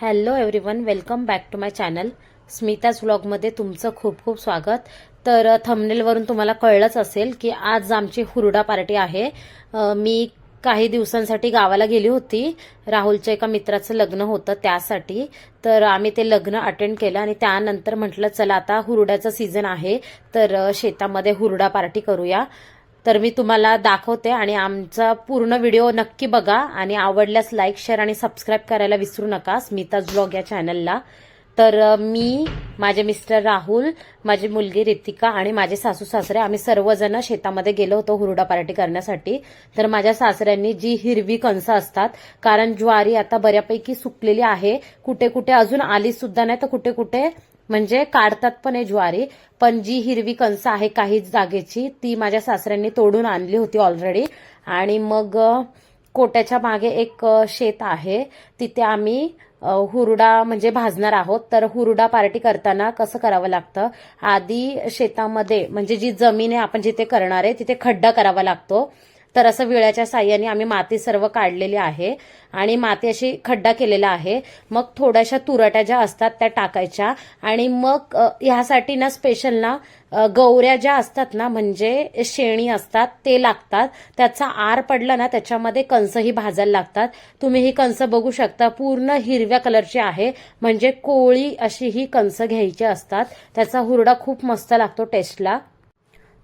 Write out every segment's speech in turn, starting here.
Hello everyone welcome back to my channel Smita's व्लॉगमध्ये तुमचं खूप खूप स्वागत. तर थंबनेलवरून तुम्हाला कळलंच असेल की आज आमची हुरडा पार्टी आहे. मी काही दिवसांसाठी गावाला गेली होती. राहुलच्या एका मित्राचं लग्न होतं त्यासाठी. तर आम्ही ते लग्न अटेंड केलं आणि त्यानंतर म्हटलं चला आता हुरड्याचं सीझन आहे. तर शेतामध्ये हुरडा पार्टी करूया. तर मी तुम्हाला दाखवते आणि आमचा पूर्ण व्हिडिओ नक्की बघा आणि आवडल्यास लाईक शेअर आणि सबस्क्राईब करायला विसरू नका स्मिताज ब्लॉग या चॅनलला तर मी माझे मिस्टर राहुल माझी मुलगी रितिका आणि माझे सासू सासरे आम्ही सर्वजण शेतामध्ये गेलो होतो हुरडा पार्टी करण्यासाठी. तर माझ्या सासऱ्यांनी जी हिरवी कणसं असतात कारण ज्वारी आता बऱ्यापैकी सुकलेली आहे कुठे कुठे अजून आली सुद्धा नाही तर कुठे कुठे म्हणजे काढतात पण आहे ज्वारी. पण जी हिरवी कणसं आहे काही जागेची. ती माझ्या सासऱ्यांनी तोडून आणली होती ऑलरेडी आणि मग कोट्याच्या मागे एक शेत आहे. तिथे आम्ही हुरडा म्हणजे भाजणार आहोत. तर हुरडा पार्टी करताना कसं करावं लागतं? आधी शेतामध्ये म्हणजे जी जमीन आहे आपण जिथे करणार आहे तिथे खड्डा करावा लागतो. तर असं विळ्याच्या साह्याने आम्ही माती सर्व काढलेली आहे आणि माती अशी खड्डा केलेला आहे. मग थोड्याशा तुरट्या ज्या असतात त्या टाकायच्या आणि मग ह्यासाठी ना स्पेशल ना गौऱ्या ज्या असतात ना म्हणजे शेणी असतात ते लागतात. त्याचा आर पडला ना त्याच्यामध्ये कंसही भाजायला लागतात. तुम्ही ही कंस बघू शकता पूर्ण हिरव्या कलरची आहे. म्हणजे कोळी अशी ही कंस घ्यायची असतात. त्याचा हुरडा खूप मस्त लागतो टेस्टला.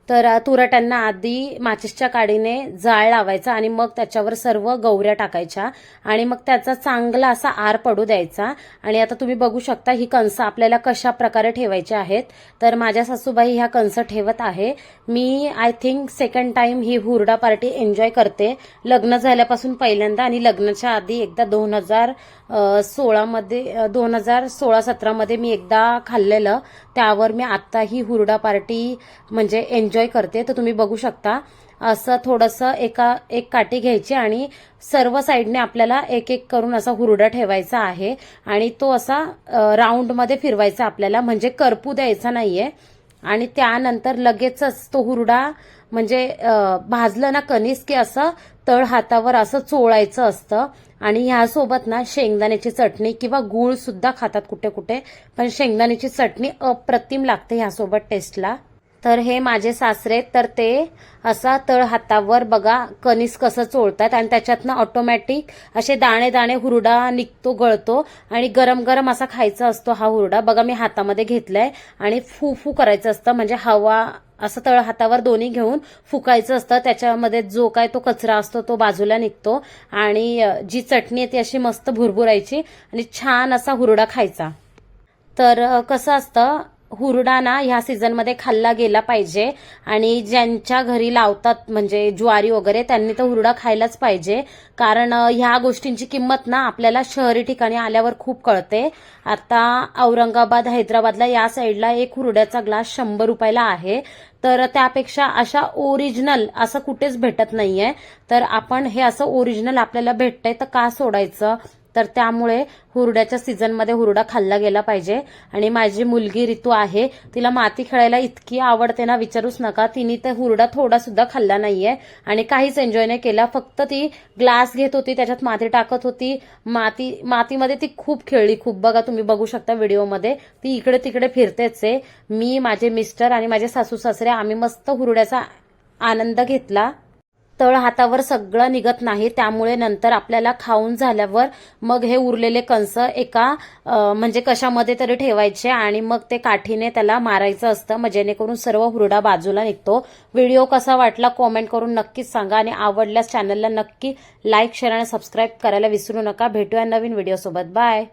तर तुरट्यांना आधी माचिसच्या काडीने जाळ लावायचा आणि मग त्याच्यावर सर्व गौऱ्या टाकायच्या आणि मग त्याचा चांगला असा आर पडू द्यायचा. आणि आता तुम्ही बघू शकता ही कंस आपल्याला कशा प्रकारे ठेवायची आहेत. तर माझ्या सासूबाई ह्या कंस ठेवत आहे. मी आय थिंक सेकंड टाइम ही हुरडा पार्टी एन्जॉय करते. लग्न झाल्यापासून पहिल्यांदा आणि लग्नाच्या आधी एकदा दोन हजार सोळामध्ये दोन हजार सोळा सतरामध्ये मी एकदा खाल्लेलं. त्यावर मी आत्ता ही हुरडा पार्टी म्हणजे एन्जॉय एन्जॉय करते तर तुम्ही बघू शकता. असं थोडंसं एका एक काठी घ्यायची आणि सर्व साईडने आपल्याला एक एक करून असा हुरडा ठेवायचा आहे. आणि तो असा राऊंडमध्ये फिरवायचा आपल्याला म्हणजे करपू द्यायचा नाहीये. आणि त्यानंतर लगेचच तो हुरडा म्हणजे भाजलं ना कणीस की असं तळ हातावर असं चोळायचं असतं. आणि ह्यासोबत ना शेंगदाण्याची चटणी किंवा गूळ सुद्धा खातात कुठे कुठे पण शेंगदाण्याची चटणी अप्रतिम लागते ह्यासोबत टेस्टला. तर हे माझे सासरे तर ते असा तळ हातावर बघा कणीस कसं चोळतात आणि त्याच्यातनं ऑटोमॅटिक असे दाणे दाणे हुरडा निघतो गळतो आणि गरम गरम असा खायचा असतो हा हुरडा. बघा मी हातामध्ये घेतलाय आणि फू फू करायचं असतं. म्हणजे हवा असं तळ हातावर दोन्ही घेऊन फुकायचं असतं. त्याच्यामध्ये जो काय तो कचरा असतो तो बाजूला निघतो आणि जी चटणी आहे ती अशी मस्त भुरभुरायची आणि छान असा हुरडा खायचा. तर कसं असतं हुरडा ना ह्या सीझनमध्ये खाल्ला गेला पाहिजे. आणि ज्यांच्या घरी लावतात म्हणजे ज्वारी वगैरे त्यांनी तर हुरडा खायलाच पाहिजे. कारण ह्या गोष्टींची किंमत ना आपल्याला शहरी ठिकाणी आल्यावर खूप कळते. आता औरंगाबाद हैदराबादला या साईडला एक हुरड्याचा ग्लास शंभर रुपयाला आहे. तर त्यापेक्षा अशा ओरिजिनल असं कुठेच भेटत नाहीये. तर आपण हे असं ओरिजिनल आपल्याला भेटतंय तर का सोडायचं? तर त्यामुळे हुरड्याच्या सीझनमध्ये हुरडा खाल्ला गेला पाहिजे. आणि माझी मुलगी ऋतू आहे तिला माती खेळायला इतकी आवडते ना विचारूच नका. तिने ते हुरडा थोडा सुद्धा खाल्ला नाहीये. आणि काहीच एन्जॉय नाही केला. फक्त ती ग्लास घेत होती त्याच्यात माती टाकत होती. माती मातीमध्ये ती खूप खेळली. खूप बघा तुम्ही बघू शकता व्हिडिओमध्ये. ती इकडे तिकडे फिरतेच आहे. मी माझे मिस्टर आणि माझे सासू सासरे आम्ही मस्त हुरड्याचा आनंद घेतला. तळ हातावर सगळं निघत नाही. त्यामुळे नंतर आपल्याला खाऊन झाल्यावर मग हे उरलेले कंस एका म्हणजे कशामध्ये तरी ठेवायचे आणि मग ते काठीने त्याला मारायचं असतं. मग जेणेकरून सर्व हुरडा बाजूला निघतो. व्हिडिओ कसा वाटला कॉमेंट करून नक्कीच सांगा आणि आवडल्यास चॅनलला नक्की लाईक शेअर आणि सबस्क्राईब करायला विसरू नका. भेटूया नवीन व्हिडिओसोबत. बाय.